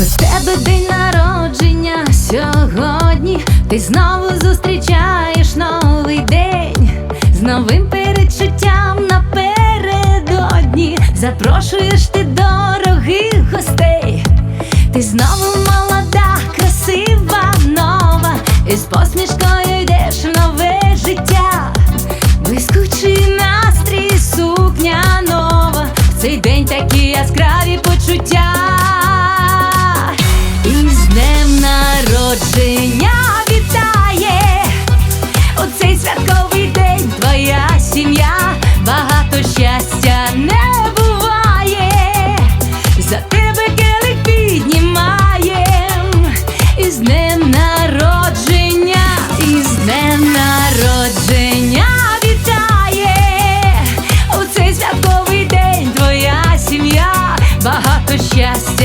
У тебе день народження сьогодні. Ти знову зустрічаєш новий день з новим передчуттям напередодні. Запрошуєш ти дорогих гостей. Ти знову молода, красива, нова, і з посмішкою йдеш в нове життя. Блискучий настрій, сукня нова. В цей день такі яскраві почуття. народження вітає. У цей святковий день твоя сім'я, багато щастя не буває, за тебе келих піднімаєм. Із днем народження, із днем народження вітає. У цей святковий день твоя сім'я, багато щастя.